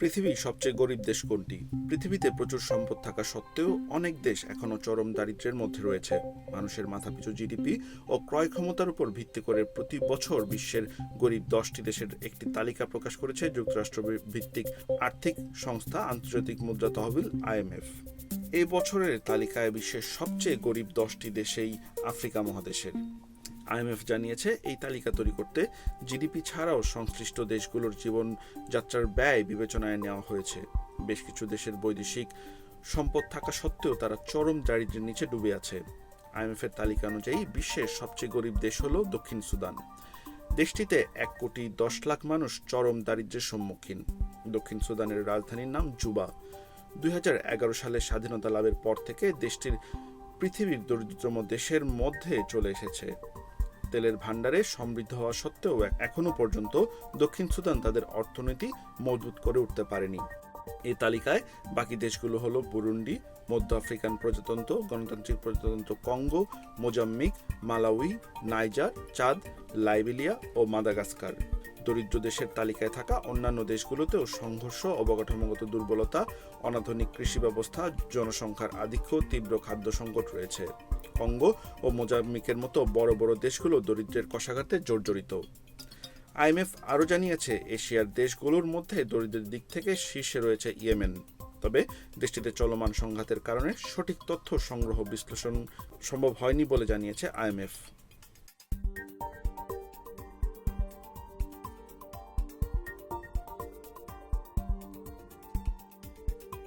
পৃথিবীর সবচেয়ে গরিব দেশ কোনটি? পৃথিবীতে প্রচুর সম্পদ থাকা সত্ত্বেও অনেক দেশ এখনও চরম দারিদ্র্যের মধ্যে রয়েছে। মানুষের মাথাপিছু জিডিপি ও ক্রয় ক্ষমতার উপর ভিত্তি করে প্রতি বছর বিশ্বের গরিব দশটি দেশের একটি তালিকা প্রকাশ করেছে যুক্তরাষ্ট্র ভিত্তিক আর্থিক সংস্থা আন্তর্জাতিক মুদ্রা তহবিল আইএমএফ। এ বছরের তালিকায় বিশ্বের সবচেয়ে গরিব দশটি দেশেই আফ্রিকা মহাদেশের। আইএমএফ জানিয়েছে, এই তালিকা তৈরি করতে জিডিপি ছাড়াও সংশ্লিষ্ট দেশগুলোর জীবনযাত্রার ব্যয় বিবেচনায় নেওয়া হয়েছে। বেশ কিছু দেশের বৈদেশিক সম্পদ থাকা সত্ত্বেও তারা চরম দারিদ্র্যের নিচে ডুবে আছে। আইএমএফের তালিকা অনুযায়ী, বিশ্বের সবচেয়ে গরিব দেশ হল দক্ষিণ সুদান। দেশটিতে এক কোটি দশ লাখ মানুষ চরম দারিদ্র্যের সম্মুখীন। দক্ষিণ সুদানের রাজধানীর নাম জুবা। দুই সালে স্বাধীনতা লাভের পর থেকে দেশটির পৃথিবীর দরিদ্রতম দেশের মধ্যে চলে এসেছে। তেলের ভাণ্ডারে সমৃদ্ধ হওয়া সত্ত্বেও এখনও পর্যন্ত দক্ষিণ সুদান তাদের অর্থনীতি মজবুত করে উঠতে পারেনি। এই তালিকায় বাকি দেশগুলো হলো বুরুন্ডি, মধ্য আফ্রিকান প্রজাতন্ত্র, গণতান্ত্রিক প্রজাতন্ত্র কঙ্গো, মোজাম্বিক, মালাউই, নাইজার, চাঁদ, লাইবেরিয়া ও মাদাগাস্কার। দরিদ্র দেশের তালিকায় থাকা অন্যান্য দেশগুলোতেও সংঘর্ষ, অবকাঠামোগত দুর্বলতা, অনাধুনিক কৃষি ব্যবস্থা, জনসংখ্যার আধিক্য, তীব্র খাদ্য সংকট রয়েছে। কঙ্গো ও মোজাম্বিকের মতো বড় বড় দেশগুলো দরিদ্রের কষাঘাতে জর্জরিত। আইএমএফ আরও জানিয়েছে, এশিয়ার দেশগুলোর মধ্যে দরিদ্রের দিক থেকে শীর্ষে রয়েছে ইয়েমেন। তবে দেশটিতে চলমান সংঘাতের কারণে সঠিক তথ্য সংগ্রহ বিশ্লেষণ সম্ভব হয়নি বলে জানিয়েছে আইএমএফ।